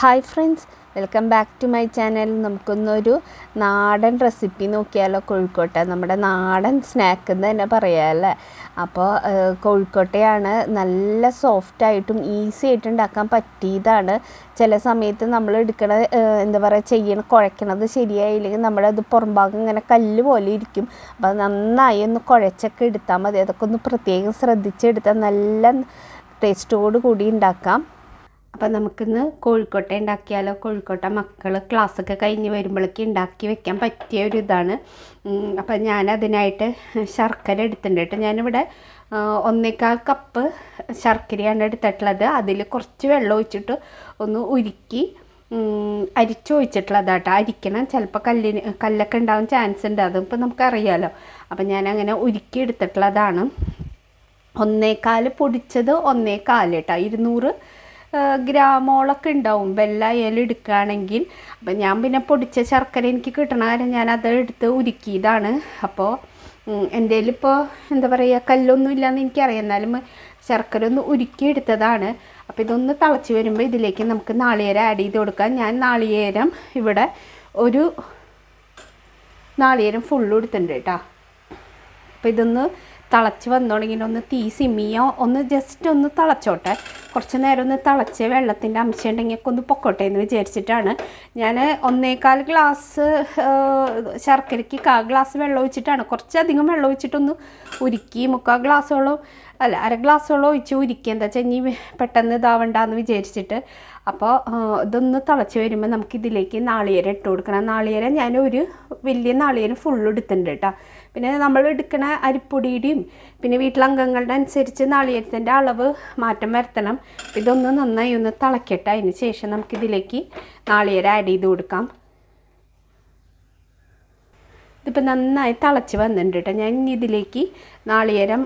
Hi friends welcome back to my channel. നമുക്കൊന്നൊരു നാടൻ recipe നോക്കിയാലോ കോഴിക്കോട്ടെ. നമ്മുടെ നാടൻ സ്നാക്ക് എന്ന് തന്നെ പറയാമല്ലേ അപ്പോൾ കോഴിക്കോട്ടയാണ് നല്ല സോഫ്റ്റായിട്ടും ഈസി ആയിട്ട് ഉണ്ടാക്കാൻ പറ്റിയതാണ്. ചില സമയത്ത് നമ്മൾ എടുക്കണ എന്താ പറയുക ചെയ്യണ കുഴക്കണത് ശരിയായില്ലെങ്കിൽ നമ്മുടെ അത് പുറംഭാഗം ഇങ്ങനെ കല്ല് പോലെ ഇരിക്കും. അപ്പോൾ നന്നായി ഒന്ന് കുഴച്ചൊക്കെ എടുത്താൽ മതി. അതൊക്കെ ഒന്ന് പ്രത്യേകം ശ്രദ്ധിച്ചെടുത്താൽ നല്ല ടേസ്റ്റോട് കൂടി ഉണ്ടാക്കാം. അപ്പം നമുക്കിന്ന് കോഴിക്കോട്ട ഉണ്ടാക്കിയാലോ? കോഴിക്കോട്ട മക്കൾ ക്ലാസ്സൊക്കെ കഴിഞ്ഞ് വരുമ്പോഴേക്ക് ഉണ്ടാക്കി വെക്കാൻ പറ്റിയ ഒരു ഇതാണ്. അപ്പം ഞാൻ അതിനായിട്ട് ശർക്കര എടുത്തിട്ടുണ്ട് കേട്ടോ. ഞാനിവിടെ ഒന്നേക്കാൽ കപ്പ് ശർക്കരയാണ് എടുത്തിട്ടുള്ളത്. അതിൽ കുറച്ച് വെള്ളം ഒഴിച്ചിട്ട് ഒന്ന് ഉരുക്കി ഉം, അരിച്ചൊഴിച്ചിട്ടുള്ളതാട്ടോ അരിക്കണം. ചിലപ്പോൾ കല്ലിന് കല്ലൊക്കെ ഉണ്ടാവും ചാൻസ് ഉണ്ട്. അതിപ്പോൾ നമുക്കറിയാമല്ലോ അപ്പം ഞാനങ്ങനെ ഉരുക്കി എടുത്തിട്ടുള്ളതാണ്. ഒന്നേകാൽ പൊടിച്ചത് ഒന്നേക്കാൽ കേട്ടോ. ഇരുന്നൂറ് ഗ്രാമോളൊക്കെ ഉണ്ടാവും. വെല്ല ഇല എടുക്കുകയാണെങ്കിൽ. അപ്പം ഞാൻ പിന്നെ പൊടിച്ച ശർക്കര എനിക്ക് കിട്ടണ കാര്യം ഞാൻ അത് എടുത്ത് ഉരുക്കിയതാണ് അപ്പോൾ എന്റെ കയ്യിലിപ്പോൾ എന്താ പറയുക കല്ലൊന്നും ഇല്ലയെന്ന് എനിക്കറിയാം. എന്നാലും ശർക്കര ഒന്ന് ഉരുക്കി എടുത്തതാണ്. അപ്പോൾ ഇതൊന്ന് തിളച്ച് വരുമ്പോൾ ഇതിലേക്ക് നമുക്ക് നാളികേരം ആഡ് ചെയ്ത് കൊടുക്കാം. ഞാൻ നാളികേരം ഇവിടെ ഒരു നാളികേരം ഫുള്ള് എടുത്തിട്ടുണ്ട് കേട്ടോ. അപ്പോൾ ഇതൊന്ന് തിളച്ച് വന്നുകൊണ്ടെങ്കിൽ ഒന്ന് തീ സിമ്മിയോ ഒന്ന് ജസ്റ്റ് ഒന്ന് തിളച്ചോട്ടെ. കുറച്ച് നേരം ഒന്ന് തിളച്ച് വെള്ളത്തിന്റെ അംശം ഉണ്ടെങ്കിൽ ഒന്ന് പൊക്കോട്ടെ എന്ന് വിചാരിച്ചിട്ടാണ്. ഞാൻ ഒന്നേകാൽ ഗ്ലാസ് ശർക്കരയ്ക്ക് കാ ഗ്ലാസ് വെള്ളം ഒഴിച്ചിട്ടാണ്. കുറച്ചധികം വെള്ളം ഒഴിച്ചിട്ടൊന്ന് ഉരുക്കി മുക്കാൽ ഗ്ലാസ്സോളം അല്ല അര ഗ്ലാസ്സോളം ഒഴിച്ച് ഉരുക്കി. എന്താ വെച്ചാൽ ഇനി പെട്ടെന്ന് ഇതാവണ്ടെന്ന് വിചാരിച്ചിട്ട്. അപ്പോൾ ഇതൊന്ന് തിളച്ച് വരുമ്പോൾ നമുക്ക് ഇതിലേക്ക് നാളികേരം ഇട്ട് കൊടുക്കണം. നാളികേരം ഞാൻ ഒരു വലിയ നാളികേരം ഫുള്ള് എടുത്തിട്ടുണ്ട് കേട്ടോ. പിന്നെ നമ്മൾ എടുക്കുന്ന അരിപ്പൊടിയുടെയും പിന്നെ വീട്ടിലംഗങ്ങളുടെ അനുസരിച്ച് നാളികേരത്തിന്റെ അളവ് മാറ്റം വരുത്തണം. ഇതൊന്ന് നന്നായി ഒന്ന് തിളക്കട്ടെ. അതിന് ശേഷം നമുക്കിതിലേക്ക് നാളികേരം ആഡ് ചെയ്ത് കൊടുക്കാം. ഇതിപ്പോൾ നന്നായി തിളച്ച് വന്നിട്ടുണ്ട് കേട്ടോ. ഞാൻ ഇതിലേക്ക് നാളികേരം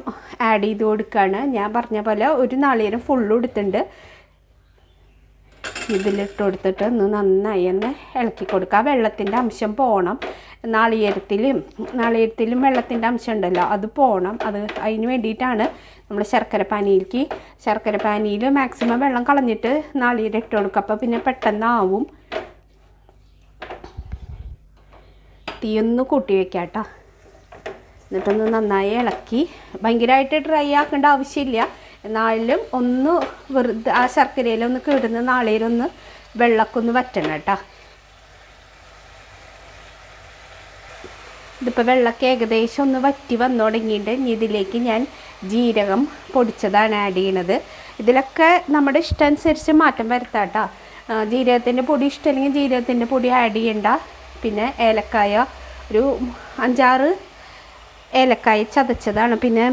ആഡ് ചെയ്ത് കൊടുക്കുകയാണ് ഞാൻ പറഞ്ഞ പോലെ ഒരു നാളികേരം ഫുള്ള് എടുത്തിട്ടുണ്ട്. ഇതിലിട്ട് കൊടുത്തിട്ട് ഒന്ന് നന്നായി ഒന്ന് ഇളക്കി കൊടുക്കുക. വെള്ളത്തിന്റെ അംശം പോകണം നാളികേരത്തിലും നാളികേരത്തിലും വെള്ളത്തിന്റെ അംശം ഉണ്ടല്ലോ അത് പോകണം അത് അതിന് വേണ്ടിയിട്ടാണ് നമ്മൾ ശർക്കര പാനിയിലേക്ക് ശർക്കര പാനിയിൽ മാക്സിമം വെള്ളം കളഞ്ഞിട്ട് നാളികേരം ഇട്ട് കൊടുക്കുക. അപ്പോൾ പിന്നെ പെട്ടെന്നാവും. തീയൊന്ന് കൂട്ടി വെക്കാം കേട്ടോ. എന്നിട്ടൊന്ന് നന്നായി ഇളക്കി. ഭയങ്കരമായിട്ട് ഡ്രൈ ആക്കേണ്ട ആവശ്യമില്ല. എന്നാലും ഒന്ന് വെറുതെ ആ ശർക്കരയിലൊന്ന് കിടന്ന് നാളിലൊന്ന് വെള്ളക്കൊന്ന് വറ്റണം കേട്ടോ. ഇതിപ്പോൾ വെള്ളമൊക്കെ ഏകദേശം ഒന്ന് വറ്റി വന്നു തുടങ്ങിയിട്ട് ഇനി ഇതിലേക്ക് ഞാൻ ജീരകം പൊടിച്ചതാണ് ആഡ് ചെയ്യണത്. ഇതിലൊക്കെ നമ്മുടെ ഇഷ്ടം അനുസരിച്ച് മാറ്റം വരുത്താം കേട്ടോ. ജീരകത്തിന്റെ പൊടി ഇഷ്ടമല്ലെങ്കിൽ ജീരകത്തിന്റെ പൊടി ആഡ് ചെയ്യണ്ട. പിന്നെ ഏലക്കായ ഒരു അഞ്ചാറ് ഏലക്കായ ചതച്ചതാണ്. പിന്നെ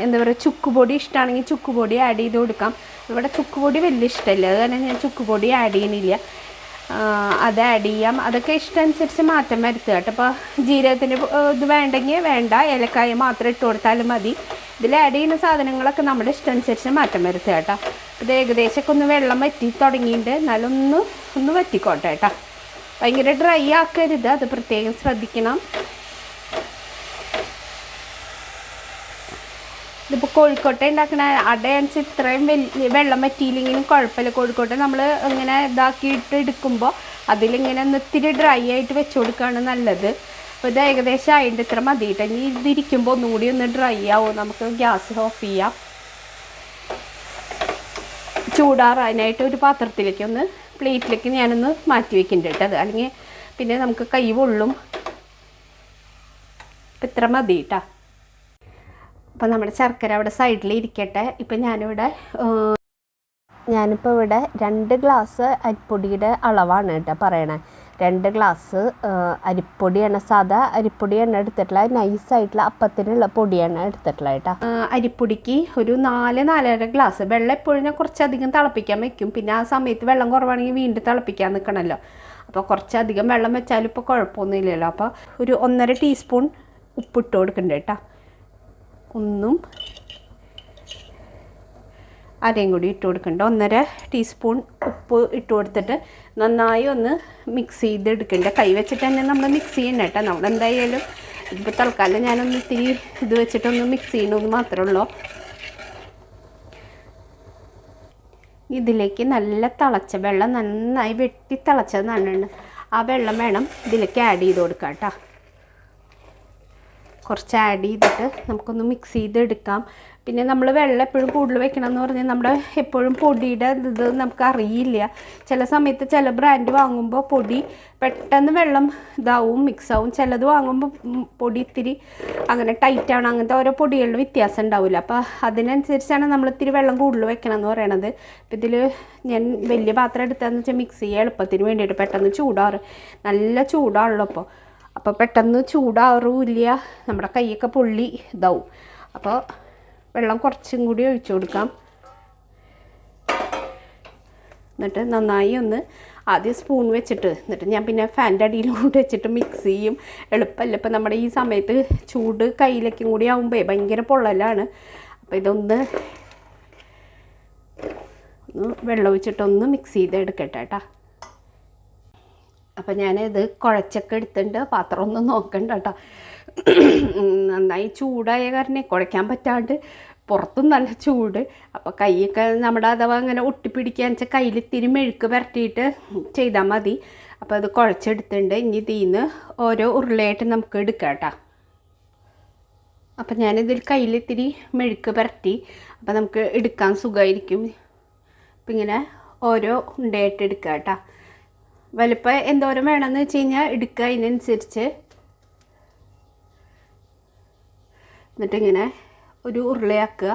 എന്താ പറയുക ചുക്കുപൊടി ഇഷ്ടമാണെങ്കിൽ ചുക്കുപൊടി ആഡ് ചെയ്ത് കൊടുക്കാം. ഇവിടെ ചുക്കുപൊടി വലിയ ഇഷ്ടമില്ല. അത് ഞാൻ ചുക്കുപൊടി ആഡ് ചെയ്യുന്നില്ല. അത് ആഡ് ചെയ്യാം. അതൊക്കെ ഇഷ്ടമനുസരിച്ച് മാറ്റം വരുത്തുക കേട്ടോ. അപ്പോൾ ജീരകത്തിന്റെ പൊ- ഇത് വേണ്ടെങ്കിൽ വേണ്ട. ഏലക്കായ മാത്രം ഇട്ട് കൊടുത്താലും മതി. ഇതിൽ ആഡ് ചെയ്യുന്ന സാധനങ്ങളൊക്കെ നമ്മുടെ ഇഷ്ടമനുസരിച്ച് മാറ്റം വരുത്തുക കേട്ടോ. ഇത് ഏകദേശമൊക്കെ ഒന്ന് വെള്ളം വറ്റി തുടങ്ങിയിട്ട് എന്നാലും ഒന്ന് ഒന്ന് വറ്റിക്കോട്ടെ കേട്ടോ. ഭയങ്കര ഡ്രൈ ആക്കരുത്. അത് പ്രത്യേകം ശ്രദ്ധിക്കണം. ഇതിപ്പോൾ കോഴിക്കോട്ടെ ഉണ്ടാക്കണ അടയനുസരിച്ച് ഇത്രയും വലിയ വെള്ളം പറ്റിയില്ലെങ്കിലും കുഴപ്പമില്ല. കോഴിക്കോട്ടെ നമ്മൾ ഇങ്ങനെ ഇതാക്കിയിട്ട് എടുക്കുമ്പോൾ അതിലിങ്ങനെ ഒന്ന് ഇത്തിരി ഡ്രൈ ആയിട്ട് വെച്ച് കൊടുക്കുകയാണ് നല്ലത്. അപ്പോൾ ഇത് ഏകദേശം അതിന്റെ ഇത്ര മതിയിട്ട്. ഇനി ഇതിരിക്കുമ്പോൾ ഒന്നുകൂടി ഒന്ന് ഡ്രൈ ആവും? നമുക്ക് ഗ്യാസ് ഓഫ് ചെയ്യാം. ചൂടാറാനായിട്ട് ഒരു പാത്രത്തിലേക്ക് ഒന്ന് പ്ലേറ്റിലേക്ക് ഞാനൊന്ന് മാറ്റി വെക്കുന്നുണ്ട് അത്. അല്ലെങ്കിൽ പിന്നെ നമുക്ക് കൈ പൊള്ളും. ഇത്ര മതി കേട്ടോ അപ്പം നമ്മുടെ ശർക്കര അവിടെ സൈഡിൽ ഇരിക്കട്ടെ. ഇപ്പം ഞാനിവിടെ ഞാനിപ്പോൾ ഇവിടെ രണ്ട് ഗ്ലാസ് അരിപ്പൊടിയുടെ അളവാണ് കേട്ടോ പറയണേ. രണ്ട് ഗ്ലാസ് അരിപ്പൊടി അരിപ്പൊടിയാണ് സാധാ അരിപ്പൊടിയാണ് എടുത്തിട്ടുള്ള നൈസായിട്ടുള്ള അപ്പത്തിനുള്ള പൊടിയാണ് എടുത്തിട്ടുള്ളത് കേട്ടോ. അരിപ്പൊടിക്ക് ഒരു നാല് നാലര ഗ്ലാസ് വെള്ളം എപ്പോഴും ഞാൻ കുറച്ചധികം തിളപ്പിക്കാൻ വെക്കും. പിന്നെ ആ സമയത്ത് വെള്ളം കുറവാണെങ്കിൽ വീണ്ടും തിളപ്പിക്കാൻ നിൽക്കണമല്ലോ അപ്പോൾ കുറച്ചധികം വെള്ളം വെച്ചാലും ഇപ്പോൾ കുഴപ്പമൊന്നുമില്ലല്ലോ. അപ്പോൾ ഒരു ഒന്നര ടീസ്പൂൺ ഉപ്പിട്ട് കൊടുക്കണ്ട കേട്ടോ. ഒന്നും അരയും കൂടി ഇട്ട് കൊടുക്കണ്ട. ഒന്നര ടീസ്പൂൺ ഉപ്പ് ഇട്ട് കൊടുത്തിട്ട് നന്നായി ഒന്ന് മിക്സ് ചെയ്തെടുക്കേണ്ട. കൈ വെച്ചിട്ട് തന്നെ നമ്മൾ മിക്സ് ചെയ്യണം കേട്ടോ. നമ്മൾ എന്തായാലും ഇപ്പോൾ തൽക്കാലം ഞാനൊന്ന് ഇത്തിരി ഇത് വെച്ചിട്ടൊന്ന് മിക്സ് ചെയ്യണമെന്ന് മാത്രമേ ഉള്ളൂ. ഇതിലേക്ക് നല്ല തിളച്ച വെള്ളം നന്നായി വെട്ടി തിളച്ചത് നല്ലുണ്ട് ആ വെള്ളം വേണം ഇതിലേക്ക് ആഡ് ചെയ്ത് കൊടുക്കാം കേട്ടോ. കുറച്ച് ആഡ് ചെയ്തിട്ട് നമുക്കൊന്ന് മിക്സ് ചെയ്തെടുക്കാം. പിന്നെ നമ്മൾ വെള്ളം എപ്പോഴും കൂടുതൽ വെക്കണം എന്ന് പറഞ്ഞാൽ നമ്മുടെ എപ്പോഴും പൊടിയുടെ ഇത് നമുക്ക് അറിയില്ല. ചില സമയത്ത് ചില ബ്രാൻഡ് വാങ്ങുമ്പോൾ പൊടി പെട്ടെന്ന് വെള്ളം ഇതാവും മിക്സ് ആവും. ചിലത് വാങ്ങുമ്പോൾ പൊടി ഇത്തിരി അങ്ങനെ ടൈറ്റാണ് അങ്ങനത്തെ ഓരോ പൊടികളിലും വ്യത്യാസം ഉണ്ടാവില്ല അപ്പോൾ അതിനനുസരിച്ചാണ് നമ്മൾ ഇത്തിരി വെള്ളം കൂടുതൽ വെക്കണം എന്ന് പറയണത്. അപ്പോൾ ഇതിൽ ഞാൻ വലിയ പാത്രം എടുത്തതെന്ന് വെച്ചാൽ മിക്സ് ചെയ്യുക എളുപ്പത്തിന് വേണ്ടിയിട്ട് പെട്ടെന്ന് ചൂടാറ്. നല്ല ചൂടാണല്ലോ അപ്പോൾ അപ്പോൾ പെട്ടെന്ന് ചൂടാറുമില്ല നമ്മുടെ കൈയൊക്കെ പൊള്ളി ഇതാവും. അപ്പോൾ വെള്ളം കുറച്ചും കൂടി ഒഴിച്ചു കൊടുക്കാം. എന്നിട്ട് നന്നായി ഒന്ന് ആദ്യം സ്പൂൺ വെച്ചിട്ട് എന്നിട്ട് ഞാൻ പിന്നെ ഫാന്റെ അടിയിലോട്ട് വെച്ചിട്ട് മിക്സ് ചെയ്യും. എളുപ്പമല്ല. ഇപ്പം നമ്മുടെ ഈ സമയത്ത് ചൂട് കയ്യിലേക്കും കൂടി ആകുമ്പോൾ ഭയങ്കര പൊള്ളലാണ്. അപ്പോൾ ഇതൊന്ന് ഒന്ന് വെള്ളം ഒഴിച്ചിട്ടൊന്ന് മിക്സ് ചെയ്ത് എടുക്കട്ടെ കേട്ടോ അപ്പം ഇത് കുഴച്ചൊക്കെ എടുത്തിട്ടുണ്ട്. പാത്രം ഒന്ന് നോക്കണ്ട കേട്ടോ. നന്നായി ചൂടായ കാരണം കുഴയ്ക്കാൻ പറ്റാണ്ട് പുറത്തും നല്ല ചൂട്. അപ്പോൾ കൈയൊക്കെ നമ്മുടെ അഥവാ അങ്ങനെ ഒട്ടിപ്പിടിക്കുക വെച്ചാൽ കയ്യിൽ ഇത്തിരി മെഴുക്ക് പുരട്ടിയിട്ട് ചെയ്താൽ മതി. അപ്പോൾ അത് കുഴച്ചെടുത്തിട്ടുണ്ട്. ഇനി ഇതിന്ന് ഓരോ ഉരുളയായിട്ട് നമുക്ക് എടുക്കാം കേട്ടോ. അപ്പം ഞാനിതിൽ കയ്യിൽ ഇത്തിരി മെഴുക്ക് പുരട്ടി അപ്പോൾ നമുക്ക് എടുക്കാൻ സുഖമായിരിക്കും. അപ്പം ഇങ്ങനെ ഓരോ ഉണ്ടയായിട്ട് എടുക്കാം കേട്ടോ. വലിപ്പം എന്തോരം വേണമെന്ന് വെച്ച് കഴിഞ്ഞാൽ എടുക്കുക അതിനനുസരിച്ച്. എന്നിട്ടിങ്ങനെ ഒരു ഉരുളയാക്കുക.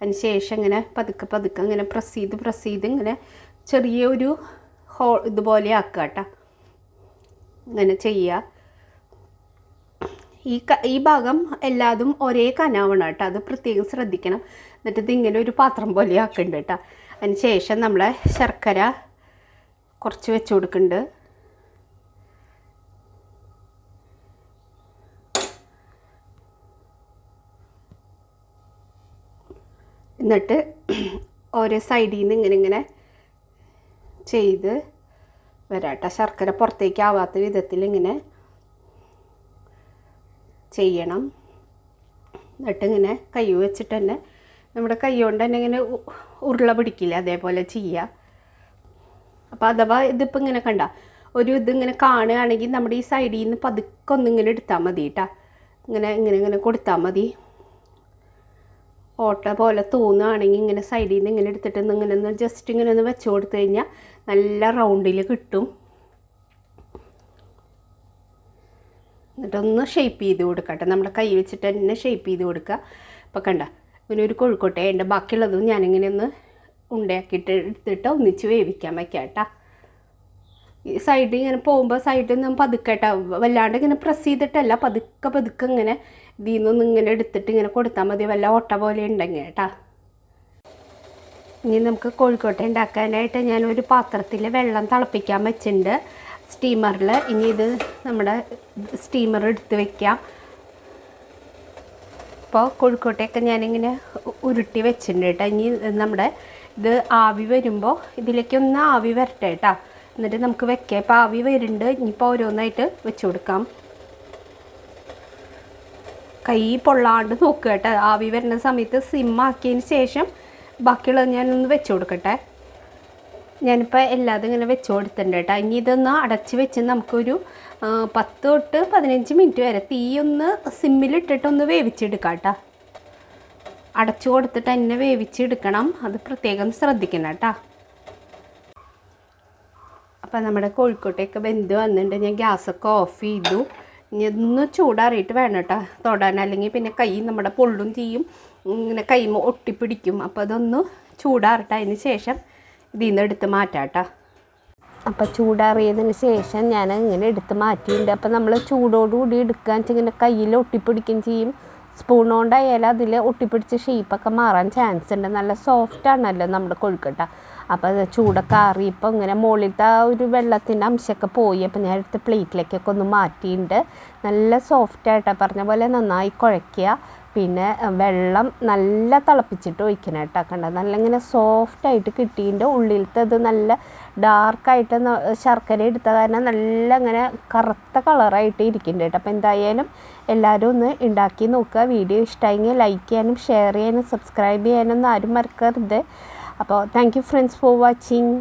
അതിന് ശേഷം ഇങ്ങനെ പതുക്കെ പതുക്കെ ഇങ്ങനെ പ്രസ് ചെയ്ത് പ്രസ് ചെയ്ത് ഇങ്ങനെ ചെറിയ ഒരു ഹോ ഇതുപോലെ ആക്കുക കേട്ടോ ഇങ്ങനെ ചെയ്യുക. ഈ ക ഈ ഭാഗം എല്ലാതും ഒരേ കനാവണം കേട്ടോ അത് പ്രത്യേകം ശ്രദ്ധിക്കണം. എന്നിട്ട് ഇതിങ്ങനെ ഒരു പാത്രം പോലെ ആക്കുന്നുണ്ട് കേട്ടോ അതിന് ശേഷം നമ്മളെ ശർക്കര കുറച്ച് വെച്ച് കൊടുക്കുന്നുണ്ട്. എന്നിട്ട് ഓരോ സൈഡിൽ നിന്ന് ഇങ്ങനെ ഇങ്ങനെ ചെയ്ത് വരാട്ടോ. ശർക്കര പുറത്തേക്ക് ആവാത്ത വിധത്തിൽ ഇങ്ങനെ ചെയ്യണം. എന്നിട്ട് ഇങ്ങനെ കൈ വെച്ചിട്ട് തന്നെ നമ്മുടെ കൈ കൊണ്ട് തന്നെ ഇങ്ങനെ ഉരുള പിടിക്കില്ല അതേപോലെ ചെയ്യുക. അപ്പോൾ അഥവാ ഇതിപ്പോൾ ഇങ്ങനെ കണ്ട ഒരു ഇതിങ്ങനെ കാണുകയാണെങ്കിൽ നമ്മുടെ ഈ സൈഡിൽ നിന്ന് പതുക്കെ ഒന്നിങ്ങനെ എടുത്താൽ മതി കേട്ടോ ഇങ്ങനെ ഇങ്ങനെ ഇങ്ങനെ കൊടുത്താൽ മതി. ഓട്ട പോലെ തോന്നുകയാണെങ്കിൽ ഇങ്ങനെ സൈഡിൽ നിന്ന് ഇങ്ങനെ എടുത്തിട്ട് ഇങ്ങനെ ഒന്ന് ജസ്റ്റ് ഇങ്ങനെ ഒന്ന് വെച്ച് കൊടുത്തു കഴിഞ്ഞാൽ നല്ല റൗണ്ടിൽ കിട്ടും. എന്നിട്ടൊന്ന് ഷേപ്പ് ചെയ്ത് കൊടുക്കട്ടെ. നമ്മുടെ കൈ വെച്ചിട്ട് തന്നെ ഷേപ്പ് ചെയ്ത് കൊടുക്കുക. അപ്പോൾ കണ്ട ഇങ്ങനെ ഒരു കൊഴുക്കോട്ടെ എന്റെ ബാക്കിയുള്ളതും ഞാനിങ്ങനെ ഒന്ന് ഉണ്ടയാക്കിയിട്ട് എടുത്തിട്ട് ഒന്നിച്ച് വേവിക്കാൻ വയ്ക്കാം കേട്ടോ. ഈ സൈഡിൽ ഇങ്ങനെ പോകുമ്പോൾ സൈഡിൽ നിന്ന് പതുക്കട്ടെ വല്ലാണ്ട് ഇങ്ങനെ പ്രസ് ചെയ്തിട്ടല്ല പതുക്കെ പതുക്കെ ഇങ്ങനെ ഇതിൽ നിന്നൊന്ന് ഇങ്ങനെ എടുത്തിട്ട് ഇങ്ങനെ കൊടുത്താൽ മതി. വല്ല ഓട്ട പോലെ ഉണ്ടെങ്കിൽ കേട്ടാ. ഇനി നമുക്ക് കോഴിക്കോട്ടെ ഉണ്ടാക്കാനായിട്ട് ഞാനൊരു പാത്രത്തിൽ വെള്ളം തിളപ്പിക്കാൻ വെച്ചിട്ടുണ്ട്. സ്റ്റീമറിൽ ഇനി ഇത് നമ്മുടെ സ്റ്റീമർ എടുത്ത് വെക്കാം. അപ്പോൾ കോഴിക്കോട്ടയൊക്കെ ഞാനിങ്ങനെ ഉരുട്ടി വെച്ചിട്ടുണ്ട് കേട്ടോ. ഇനി നമ്മുടെ ഇത് ആവി വരുമ്പോൾ ഇതിലേക്ക് ഒന്ന് ആവി വരട്ടെ കേട്ടോ എന്നിട്ട് നമുക്ക് വെക്കാം. ഇപ്പോൾ ആവി വരുന്നുണ്ട്. ഇനിയിപ്പോൾ ഓരോന്നായിട്ട് വെച്ച് കൊടുക്കാം. കൈ പൊള്ളാണ്ട് നോക്കുക കേട്ടോ ആവി വരുന്ന സമയത്ത് സിമ്മാക്കിയതിന് ശേഷം ബാക്കിയുള്ളത് ഞാനൊന്ന് വെച്ച് കൊടുക്കട്ടെ. ഞാനിപ്പോൾ എല്ലാതും ഇങ്ങനെ വെച്ച് കൊടുത്തിട്ടുണ്ട് കേട്ടോ ഇനി ഇതൊന്ന് അടച്ച് വെച്ച് നമുക്കൊരു പത്ത് തൊട്ട് പതിനഞ്ച് മിനിറ്റ് വരെ തീയൊന്ന് സിമ്മിലിട്ടിട്ടൊന്ന് വേവിച്ചെടുക്കാം കേട്ടോ അടച്ചു കൊടുത്തിട്ട് തന്നെ വേവിച്ചെടുക്കണം. അത് പ്രത്യേകം ശ്രദ്ധിക്കണം കേട്ടോ. അപ്പം നമ്മുടെ കോഴിക്കോട്ടേക്ക് ബന്ധു വന്നിട്ടുണ്ട്. ഞാൻ ഗ്യാസൊക്കെ ഓഫ് ചെയ്തു. ഇനി ഒന്ന് ചൂടാറിയിട്ട് വേണം കേട്ടോ തൊടാൻ. അല്ലെങ്കിൽ പിന്നെ കൈ നമ്മുടെ പൊള്ളും ചെയ്യും. ഇങ്ങനെ കൈ ഒട്ടിപ്പിടിക്കും. അപ്പോൾ അതൊന്ന് ചൂടാറട്ടെ. അതിന് ശേഷം ഇതിൽ നിന്ന് എടുത്ത് മാറ്റാം കേട്ടോ. അപ്പോൾ ചൂടാറിയതിന് ശേഷം ഞാൻ ഇങ്ങനെ എടുത്ത് മാറ്റിയിട്ടുണ്ട്. അപ്പോൾ നമ്മൾ ചൂടോടുകൂടി എടുക്കുകയെന്ന് വെച്ചാൽ ഇങ്ങനെ കയ്യിൽ ഒട്ടിപ്പിടിക്കുകയും ചെയ്യും. സ്പൂൺ കൊണ്ടായാലും അതിൽ ഒട്ടിപ്പിടിച്ച് ഷേപ്പൊക്കെ മാറാൻ ചാൻസ് ഉണ്ട്. നല്ല സോഫ്റ്റ് ആണല്ലോ നമ്മുടെ കൊഴുക്കട്ട. അപ്പോൾ അത് ചൂടൊക്കെ ആറിയപ്പോൾ ഇങ്ങനെ മുകളിലത്തെ ആ ഒരു വെള്ളത്തിന്റെ അംശമൊക്കെ പോയി. അപ്പോൾ ഞാൻ എടുത്ത് പ്ലേറ്റിലേക്കൊക്കെ ഒന്ന് മാറ്റിയിട്ടുണ്ട് നല്ല സോഫ്റ്റായിട്ട് പറഞ്ഞ പോലെ നന്നായി കുഴയ്ക്കുക. പിന്നെ വെള്ളം നല്ല തിളപ്പിച്ചിട്ട് ഒഴിക്കണം കേട്ടോ. കണ്ടത് നല്ല ഇങ്ങനെ സോഫ്റ്റായിട്ട് കിട്ടിയിട്ട് ഉള്ളിലത്തെ ഇത് നല്ല ഡാർക്കായിട്ട് ശർക്കര എടുത്ത കാരണം നല്ല ഇങ്ങനെ കറുത്ത കളറായിട്ട് ഇരിക്കുന്നുണ്ട് കേട്ടോ. അപ്പോൾ എന്തായാലും എല്ലാവരും ഒന്ന് ഉണ്ടാക്കി നോക്കുക. വീഡിയോ ഇഷ്ടമായെങ്കിൽ ലൈക്ക് ചെയ്യാനും ഷെയർ ചെയ്യാനും സബ്സ്ക്രൈബ് ചെയ്യാനൊന്നും ആരും മറക്കരുത്. അപ്പോൾ thank you friends for watching